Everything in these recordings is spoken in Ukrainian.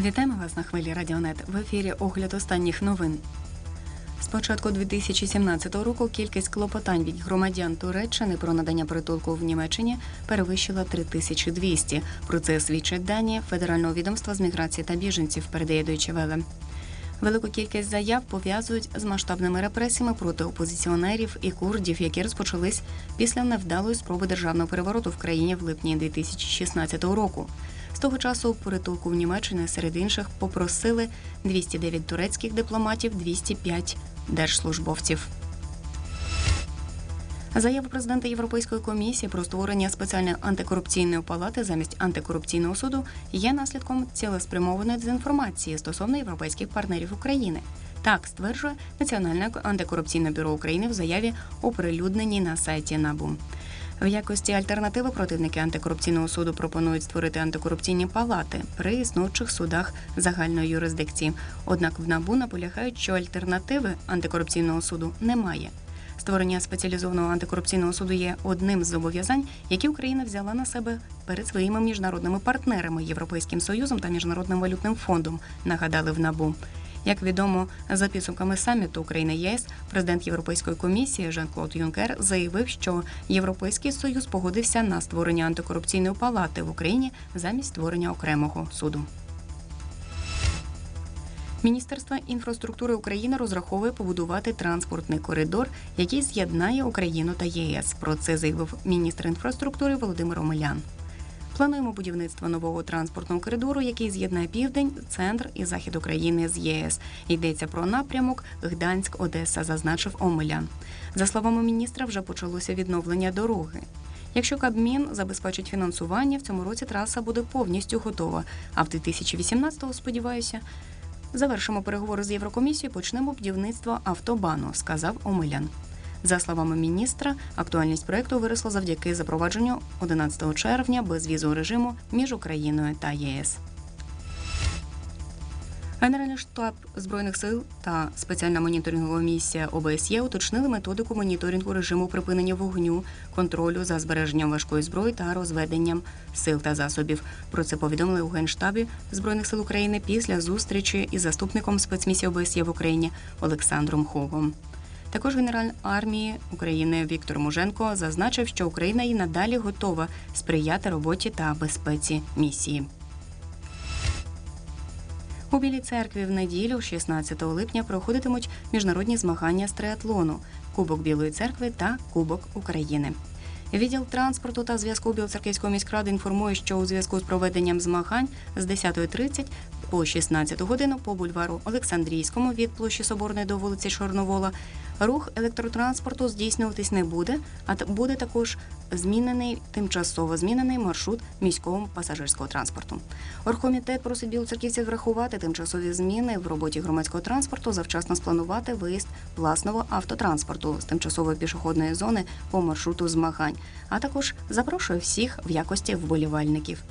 Вітаємо вас на хвилі Радіонет. В ефірі огляд останніх новин. З початку 2017 року кількість клопотань від громадян Туреччини про надання притулку в Німеччині перевищила 3200. Про це свідчать дані Федерального відомства з міграції та біженців, передає Deutsche Welle. Велику кількість заяв пов'язують з масштабними репресіями проти опозиціонерів і курдів, які розпочались після невдалої спроби державного перевороту в країні в липні 2016 року. З того часу притулку в Німеччині серед інших попросили 209 турецьких дипломатів, 205 держслужбовців. Заява президента Європейської комісії про створення спеціальної антикорупційної палати замість антикорупційного суду є наслідком цілеспрямованої дезінформації стосовно європейських партнерів України. Так стверджує Національне антикорупційне бюро України в заяві, оприлюдненій на сайті НАБУ. В якості альтернативи противники антикорупційного суду пропонують створити антикорупційні палати при існуючих судах загальної юрисдикції. Однак в НАБУ наполягають, що альтернативи антикорупційного суду немає. Створення спеціалізованого антикорупційного суду є одним з зобов'язань, які Україна взяла на себе перед своїми міжнародними партнерами Європейським Союзом та Міжнародним валютним фондом. Нагадали в НАБУ. Як відомо, за підсумками саміту України ЄС, президент Європейської комісії Жан-Клод Юнкер заявив, що Європейський союз погодився на створення антикорупційної палати в Україні замість створення окремого суду. Міністерство інфраструктури України розраховує побудувати транспортний коридор, який з'єднає Україну та ЄС. Про це заявив міністр інфраструктури Володимир Омелян. Плануємо будівництво нового транспортного коридору, який з'єднає південь, центр і захід України з ЄС. Йдеться про напрямок Гданськ, Одеса, зазначив Омелян. За словами міністра, вже почалося відновлення дороги. Якщо Кабмін забезпечить фінансування, в цьому році траса буде повністю готова. А в 2018-го, сподіваюся, завершимо переговори з Єврокомісією. Почнемо будівництво автобану, сказав Омелян. За словами міністра, актуальність проекту виросла завдяки запровадженню 11 червня безвізового режиму між Україною та ЄС. Генеральний штаб збройних сил та спеціальна моніторингова місія ОБСЄ уточнили методику моніторингу режиму припинення вогню, контролю за збереженням важкої зброї та розведенням сил та засобів. Про це повідомили у генштабі збройних сил України після зустрічі із заступником спецмісії ОБСЄ в Україні Олександром Ховом. Також генерал армії України Віктор Муженко зазначив, що Україна і надалі готова сприяти роботі та безпеці місії. У Білій церкві в неділю, 16 липня, проходитимуть міжнародні змагання з триатлону, Кубок Білої церкви та Кубок України. Відділ транспорту та зв'язку Білоцерківської міськради інформує, що у зв'язку з проведенням змагань з 10.30 по 16 годину по бульвару Олександрійському від площі Соборної до вулиці Чорновола рух електротранспорту здійснюватись не буде, а буде також змінений тимчасово змінений маршрут міського пасажирського транспорту. Оргкомітет просить білоцерківців врахувати тимчасові зміни в роботі громадського транспорту, завчасно спланувати виїзд власного автотранспорту з тимчасової пішохідної зони по маршруту змагань, а також запрошує всіх в якості вболівальників.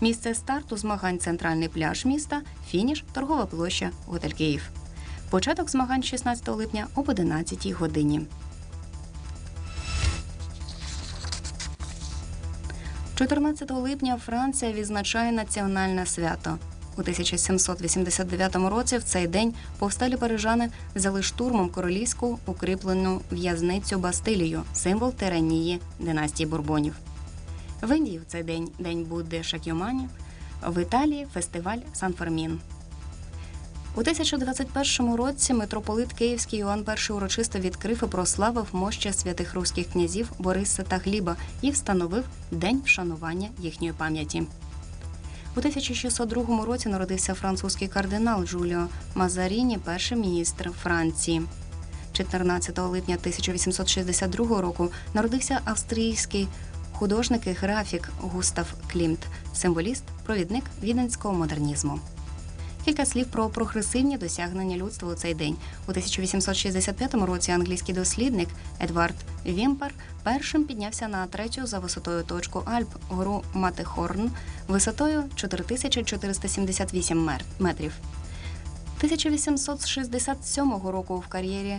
Місце старту змагань центральний пляж міста, фініш, торгова площа, готель Київ. Початок змагань 16 липня об 11 годині. 14 липня Франція відзначає національне свято. У 1789 році в цей день повсталі парижани взяли штурмом королівську укріплену в'язницю Бастилію, символ тиранії династії Бурбонів. В Індії в цей день день Будди Шакьомані, в Італії фестиваль Сан-Фермін. У 1021 році митрополит Київський Іоанн І урочисто відкрив і прославив мощі святих руських князів Бориса та Гліба і встановив день вшанування їхньої пам'яті. У 1602 році народився французький кардинал Джуліо Мазаріні, перший міністр Франції. 14 липня 1862 року народився австрійський художник і графік Густав Клімт, символіст, провідник віденського модернізму. Кілька слів про прогресивні досягнення людства у цей день. У 1865 році англійський дослідник Едвард Вімпер першим піднявся на третю за висотою точку Альп гору Матехорн висотою 4478 мер- метрів. 1867 року в кар'єрі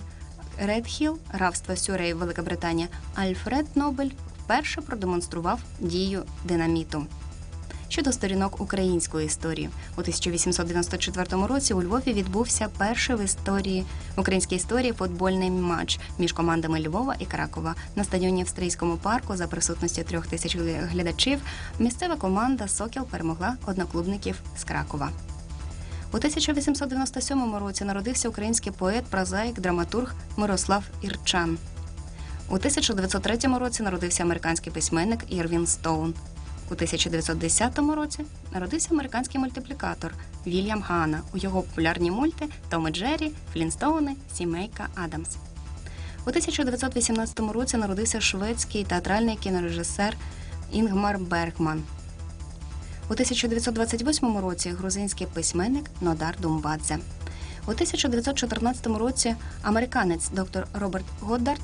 Редхіл, графство Сюрей, Велика Британія, Альфред Нобель вперше продемонстрував дію динаміту. Щодо сторінок української історії. У 1894 році у Львові відбувся перший в історії українській історії футбольний матч між командами Львова і Кракова на стадіоні Австрійському парку за присутності трьох тисяч глядачів. Місцева команда Сокіл перемогла одноклубників з Кракова. У 1897 році народився український поет, прозаїк, драматург Мирослав Ірчан. У 1903 році народився американський письменник Ірвін Стоун. У 1910 році народився американський мультиплікатор Вільям Гана. У його популярні мульти Том і Джері, Флінстоуни, Сімейка Адамс. У 1918 році народився шведський театральний кінорежисер Інгмар Бергман. У 1928 році грузинський письменник Нодар Думбадзе. У 1914 році американець доктор Роберт Годдард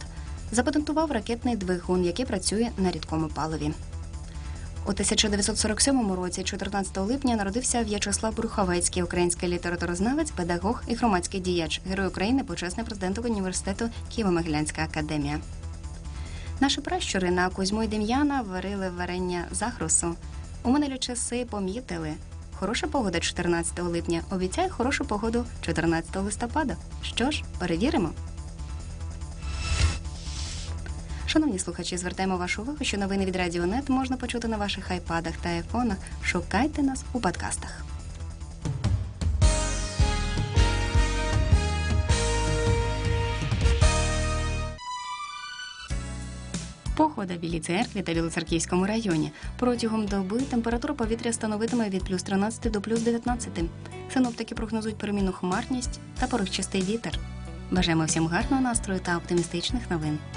запатентував ракетний двигун, який працює на рідкому паливі. У 1947 році, 14 липня, народився В'ячеслав Бруховецький, український літературознавець, педагог і громадський діяч, герой України, почесний президент університету Києво-Могилянська академія. Наші пращури на Кузьму й Дем'яна варили варення загрусу. У минулі часи помітили. Хороша погода 14 липня обіцяє хорошу погоду 14 листопада. Що ж, перевіримо. Шановні слухачі, звертаємо вашу увагу, що новини від Радіонет можна почути на ваших айпадах та айфонах. Шукайте нас у подкастах. Погода в Білій церкві та Білоцерківському районі. Протягом доби температура повітря становитиме від плюс 13 до плюс 19. Синоптики прогнозують перемінну хмарність та порохчастий вітер. Бажаємо всім гарного настрою та оптимістичних новин.